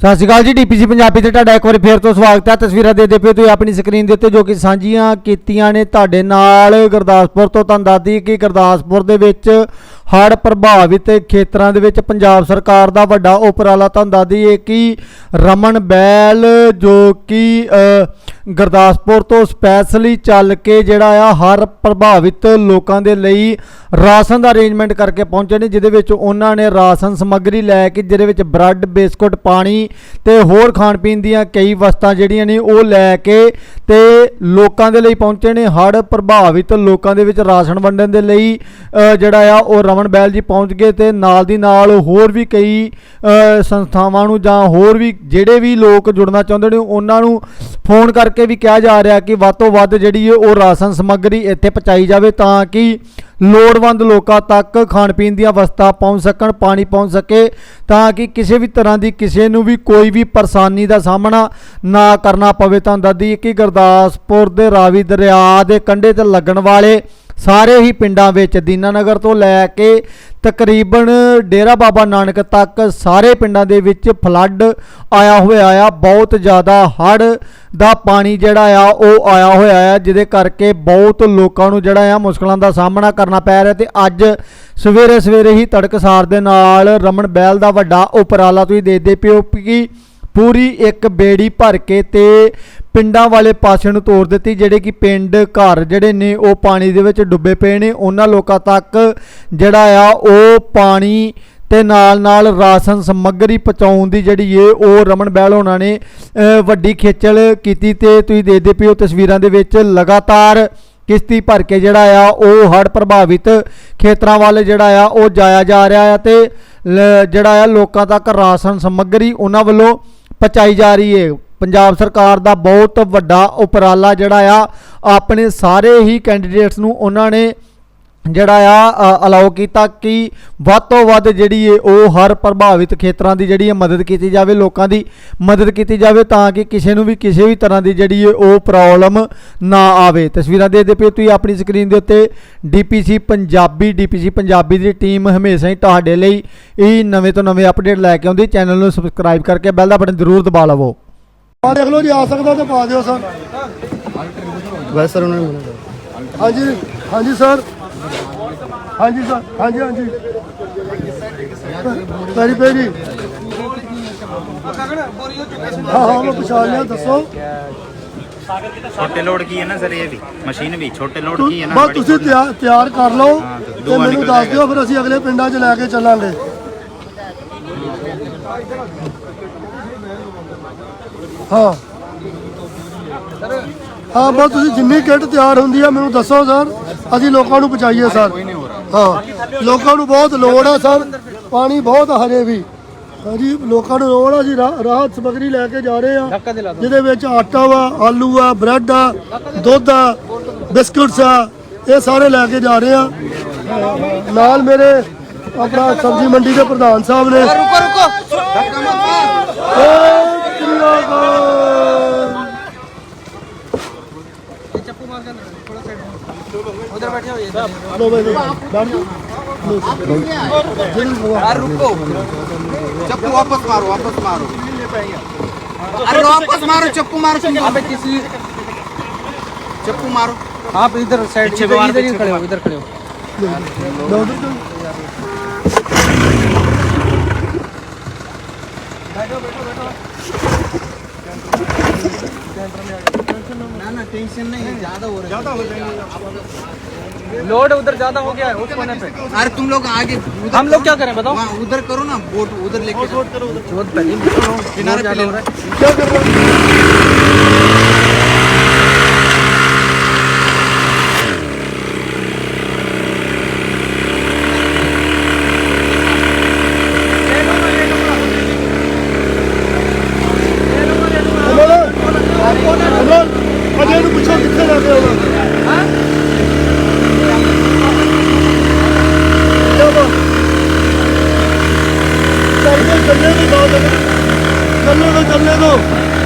ਸਤਿ ਸ਼੍ਰੀ ਅਕਾਲ ਜੀ ਡੀਪੀਸੀ ਪੰਜਾਬੀ ਤੇ ਤੁਹਾਡਾ ਇੱਕ ਵਾਰੀ ਫੇਰ ਤੋਂ ਸਵਾਗਤ ਹੈ। ਤਸਵੀਰਾਂ ਦੇ ਦੇ ਪਿਓ ਤੁਸੀਂ ਆਪਣੀ ਸਕਰੀਨ ਦੇ ਉੱਤੇ ਜੋ ਕਿ ਸਾਂਝੀਆਂ ਕੀਤੀਆਂ ਨੇ ਤੁਹਾਡੇ ਨਾਲ ਗੁਰਦਾਸਪੁਰ ਤੋਂ ਤੁਹਾਨੂੰ ਦੱਸਦੀ ਕਿ ਗੁਰਦਾਸਪੁਰ ਦੇ ਵਿੱਚ ਹੜ੍ਹ ਪ੍ਰਭਾਵਿਤ ਖੇਤਰਾਂ ਦੇ ਵਿੱਚ ਪੰਜਾਬ ਸਰਕਾਰ ਦਾ ਵੱਡਾ ਉਪਰਾਲਾ ਤੁਹਾਨੂੰ ਦੱਸਦੀ ਹੈ ਕਿ ਰਮਨ ਬੈਲ ਜੋ ਕਿ ਗੁਰਦਾਸਪੁਰ ਤੋਂ ਸਪੈਸ਼ਲੀ ਚੱਲ ਕੇ ਜਿਹੜਾ ਆ, ਹਰ ਪ੍ਰਭਾਵਿਤ ਲੋਕਾਂ ਦੇ ਲਈ ਰਾਸ਼ਨ ਦਾ ਅਰੇਂਜਮੈਂਟ ਕਰਕੇ ਪਹੁੰਚੇ ਨੇ, ਜਿਹਦੇ ਵਿੱਚ ਉਹਨਾਂ ਨੇ ਰਾਸ਼ਨ ਸਮੱਗਰੀ ਲੈ ਕੇ, ਜਿਹਦੇ ਵਿੱਚ ਬ੍ਰੈਡ, ਬਿਸਕੁਟ, ਪਾਣੀ ਤੇ ਹੋਰ ਖਾਣ ਪੀਣ ਦੀਆਂ ਕਈ ਵਸਤਾਂ ਜਿਹੜੀਆਂ ਨੇ, ਉਹ ਲੈ ਕੇ ਤੇ ਲੋਕਾਂ ਦੇ ਲਈ ਪਹੁੰਚੇ ਨੇ। ਹੜ੍ਹ ਪ੍ਰਭਾਵਿਤ ਲੋਕਾਂ ਦੇ ਵਿੱਚ ਰਾਸ਼ਨ ਵੰਡਣ ਦੇ ਲਈ ਜਿਹੜਾ ਆ, ਉਹ ਰਮਨ ਬੈਲ ਜੀ ਪਹੁੰਚ ਗਏ ਤੇ ਨਾਲ ਦੀ ਨਾਲ ਹੋਰ ਵੀ ਕਈ ਸੰਸਥਾਵਾਂ ਨੂੰ ਜਾਂ ਹੋਰ ਵੀ ਜਿਹੜੇ ਵੀ ਲੋਕ ਜੁੜਨਾ ਚਾਹੁੰਦੇ ਨੇ, ਉਹਨਾਂ ਨੂੰ ਫੋਨ ਕਰ ਕਰਕੇ ਵੀ ਕਿਹਾ ਜਾ ਰਿਹਾ ਕਿ ਵੱਧ ਤੋਂ ਵੱਧ ਜਿਹੜੀ ਹੈ ਉਹ ਰਾਸ਼ਨ ਸਮੱਗਰੀ ਇੱਥੇ ਪਹੁੰਚਾਈ ਜਾਵੇ ਤਾਂ ਕਿ ਲੋੜਵੰਦ ਲੋਕਾਂ ਤੱਕ ਖਾਣ ਪੀਣ ਦੀਆਂ ਵਸਤਾਂ ਪਹੁੰਚ ਸਕਣ, ਪਾਣੀ ਪਹੁੰਚ ਸਕੇ, ਤਾਂ ਕਿ ਕਿਸੇ ਵੀ ਤਰ੍ਹਾਂ ਦੀ ਕਿਸੇ ਨੂੰ ਵੀ ਕੋਈ ਵੀ ਪਰੇਸ਼ਾਨੀ ਦਾ ਸਾਹਮਣਾ ਨਾ ਕਰਨਾ ਪਵੇ। ਤਾਂ ਦੱਸਦੀ ਕਿ ਗੁਰਦਾਸਪੁਰ ਦੇ ਰਾਵੀ ਦਰਿਆ ਦੇ ਕੰਢੇ ਤੇ ਲੱਗਣ ਵਾਲੇ ਸਾਰੇ ਹੀ ਪਿੰਡਾਂ ਵਿੱਚ ਦੀਨਾਨਗਰ ਤੋਂ ਲੈ ਕੇ ਤਕਰੀਬਨ ਡੇਰਾ ਬਾਬਾ ਨਾਨਕ ਤੱਕ ਸਾਰੇ ਪਿੰਡਾਂ ਦੇ ਵਿੱਚ ਫਲੱਡ ਆਇਆ ਹੋਇਆ ਆ, ਬਹੁਤ ਜ਼ਿਆਦਾ ਹੜ੍ਹ ਦਾ ਪਾਣੀ ਜਿਹੜਾ ਆ, ਉਹ ਆਇਆ ਹੋਇਆ ਆ, ਜਿਹਦੇ ਕਰਕੇ ਬਹੁਤ ਲੋਕਾਂ ਨੂੰ ਜਿਹੜਾ ਆ ਮੁਸ਼ਕਲਾਂ ਦਾ ਸਾਹਮਣਾ ਕਰਨਾ ਪੈ ਰਿਹਾ ਤੇ ਅੱਜ ਸਵੇਰੇ ਸਵੇਰੇ ਹੀ ਤੜਕਸਾਰ ਦੇ ਨਾਲ ਰਮਨ ਬੈਲ ਦਾ ਵੱਡਾ ਉਪਰਾਲਾ ਤੁਸੀਂ ਦੇਖਦੇ ਪਿਓ ਕਿ ਪੂਰੀ ਇੱਕ ਬੇੜੀ ਭਰ ਕੇ ਤੇ ਪਿੰਡਾਂ ਵਾਲੇ ਪਾਸੇ ਨੂੰ ਤੋਰ ਦਿੱਤੀ, ਜਿਹੜੇ ਕਿ ਪਿੰਡ ਘਰ ਜਿਹੜੇ ਨੇ, ਉਹ ਪਾਣੀ ਦੇ ਵਿੱਚ ਡੁੱਬੇ ਪਏ ਨੇ। ਉਹਨਾਂ ਲੋਕਾਂ ਤੱਕ ਜਿਹੜਾ ਆ, ਉਹ ਪਾਣੀ ਤੇ ਨਾਲ ਨਾਲ ਰਾਸ਼ਨ ਸਮੱਗਰੀ ਪਹੁੰਚਾਉਣ ਦੀ ਜਿਹੜੀ ਏ, ਉਹ ਰਮਨ ਬਹਿਲ ਹੋਣਾ ਨੇ ਵੱਡੀ ਖੇਚਲ ਕੀਤੀ ਤੇ ਤੁਸੀਂ ਦੇਖਦੇ ਪਿਓ ਤਸਵੀਰਾਂ ਦੇ ਵਿੱਚ ਲਗਾਤਾਰ ਕਿਸ਼ਤੀ ਭਰ ਕੇ ਜਿਹੜਾ ਆ, ਉਹ ਹੜ੍ਹ ਪ੍ਰਭਾਵਿਤ ਖੇਤਰਾਂ ਵੱਲ ਜਿਹੜਾ ਆ, ਉਹ ਜਾਇਆ ਜਾ ਰਿਹਾ ਆ ਤੇ ਜਿਹੜਾ ਆ, ਲੋਕਾਂ ਤੱਕ ਰਾਸ਼ਨ ਸਮੱਗਰੀ ਉਹਨਾਂ ਵੱਲੋਂ ਪਹੁੰਚਾਈ ਜਾ ਰਹੀ ਹੈ ਪੰਜਾਬ ਸਰਕਾਰ ਦਾ ਬਹੁਤ ਵੱਡਾ ਉਪਰਾਲਾ ਜਿਹੜਾ ਆ, ਆਪਣੇ ਸਾਰੇ ਹੀ ਕੈਂਡੀਡੇਟਸ ਨੂੰ ਉਹਨਾਂ ਨੇ ਜਿਹੜਾ ਆ ਅਲਾਉ ਕੀਤਾ ਕਿ ਵੱਧ ਤੋਂ ਵੱਧ ਜਿਹੜੀ ਏ ਉਹ ਹਰ ਪ੍ਰਭਾਵਿਤ ਖੇਤਰਾਂ ਦੀ ਜਿਹੜੀ ਹੈ ਮਦਦ ਕੀਤੀ ਜਾਵੇ, ਲੋਕਾਂ ਦੀ ਮਦਦ ਕੀਤੀ ਜਾਵੇ ਤਾਂ ਕਿ ਕਿਸੇ ਨੂੰ ਵੀ ਕਿਸੇ ਵੀ ਤਰ੍ਹਾਂ ਦੀ ਜਿਹੜੀ ਏ ਉਹ ਪ੍ਰੋਬਲਮ ਨਾ ਆਵੇ। ਤਸਵੀਰਾਂ ਦੇਖਦੇ ਪਏ ਤੁਸੀਂ ਆਪਣੀ ਸਕਰੀਨ ਦੇ ਉੱਤੇ ਡੀਪੀਸੀ ਪੰਜਾਬੀ ਡੀਪੀਸੀ ਪੰਜਾਬੀ ਦੀ ਟੀਮ ਹਮੇਸ਼ਾ ਹੀ ਤੁਹਾਡੇ ਲਈ ਇਹ ਨਵੇਂ ਤੋਂ ਨਵੇਂ ਅਪਡੇਟ ਲੈ ਕੇ ਆਉਂਦੀ। ਚੈਨਲ ਨੂੰ ਸਬਸਕ੍ਰਾਈਬ ਕਰਕੇ ਬੈਲ ਦਾ ਬਟਨ ਜ਼ਰੂਰ ਦਬਾ ਲਵੋ। ਆ ਦੇਖ ਲਓ ਜੀ ਆ ਸਕਦਾ ਤਾਂ ਪਾ ਦਿਓ ਸਰ। ਵੈਸੇ ਸਰ ਉਹਨਾਂ ਨੇ ਹਾਂਜੀ ਹਾਂਜੀ ਸਰ। ਹਾਂਜੀ ਸਰ ਹਾਂਜੀ ਹਾਂਜੀ। ਤੇਰੀ ਪੇਰੀ ਹਾਂ ਹਾਂ ਮੈਂ ਪਛਾਣ ਲਿਆ ਦੱਸੋ। ਛੋਟੇ ਲੋਡ ਕੀ ਹੈ ਨਾ ਸਰ ਇਹ ਵੀ? ਮਸ਼ੀਨ ਵੀ ਛੋਟੇ ਲੋਡ ਕੀ ਹੈ ਨਾ? ਬਸ ਤੁਸੀਂ ਤਿਆਰ ਤਿਆਰ ਕਰ ਲਓ ਤੇ ਮੈਨੂੰ ਦੱਸ ਦਿਓ ਫਿਰ ਅਸੀਂ ਅਗਲੇ ਪਿੰਡਾਂ 'ਚ ਲੈ ਕੇ ਚੱਲਾਂਗੇ। ਹਾਂ। ਹਾਂ ਬਸ ਤੁਸੀਂ ਜਿੰਨੀ ਕਿੱਟ ਤਿਆਰ ਹੁੰਦੀ ਆ ਮੈਨੂੰ ਦੱਸੋ ਸਰ। ਅਸੀਂ ਲੋਕਾਂ ਨੂੰ ਪਹੁੰਚਾਈਏ ਸਰ। ਹਾਂ ਲੋਕਾਂ ਨੂੰ ਬਹੁਤ ਲੋੜ ਆ ਸਰ। ਪਾਣੀ ਬਹੁਤ ਹਜੇ ਵੀ। ਹਾਂਜੀ ਲੋਕਾਂ ਨੂੰ ਲੋੜ ਆ ਜੀ ਰਾਹਤ ਸਮਗਰੀ ਲੈ ਕੇ ਜਾ ਰਹੇ ਆ। ਜਿਹਦੇ ਵਿੱਚ ਆਟਾ ਵਾ ਆਲੂ ਆ ਬ੍ਰੈਡ ਆ ਦੁੱਧ ਆ ਬਿਸਕੁਟਸ ਆ ਇਹ ਸਾਰੇ ਲੈ ਕੇ ਜਾ ਰਹੇ ਆ। ਨਾਲ ਮੇਰੇ ਆਪਣਾ ਸਬਜ਼ੀ ਮੰਡੀ ਦੇ ਪ੍ਰਧਾਨ ਸਾਹਿਬ ਨੇ। ਰੁਕੋ ਰੁਕੋ। उधर बैठे हो चप्पू वापस मारो वापस मारो। अरे वापस मारो चप्पू मारो अबे किसी चप्पू मारो। आप इधर साइड इधर बाहर इधर ही खड़े हो इधर खड़े हो। ना ना टेंशन नहीं ज़्यादा हो रहा है। लोड उधर ज़्यादा हो गया है उस कोने पे। अरे तुम लोग आगे हम लोग क्या करें बताओ। उधर करो ना बोट उधर लेके बोट करो किनारे पे क्या कर ਚੱਲਦੇ ਚੱਲੇ